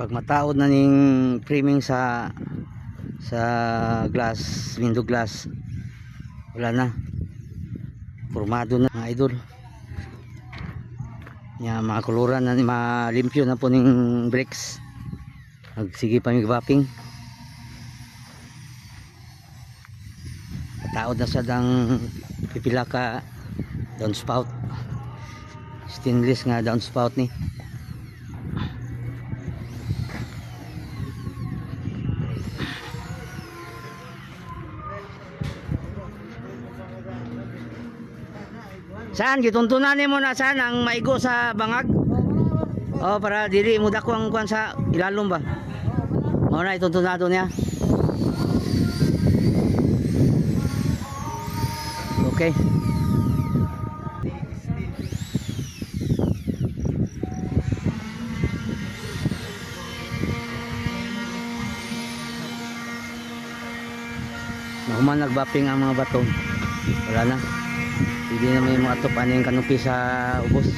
pag mataod na ning framing sa sa glass window glass wala na. Formado na mga idol. Nya mga kuluran na malimpyo na po ning bricks. Nagsige pa mig wrapping taod na sa dang pipila ka downspout. Stainless nga downspout ni Saan gituntunan mo na saan ang maigo sa bangag? Oh, para dili mo dako ang kuan sa ilalom ba? Mao na ituntunado niya. Okay. Nahuman nagbapping ang mga bato. Wala na. Hindi na may mga tupan yung kanupi sa ubos.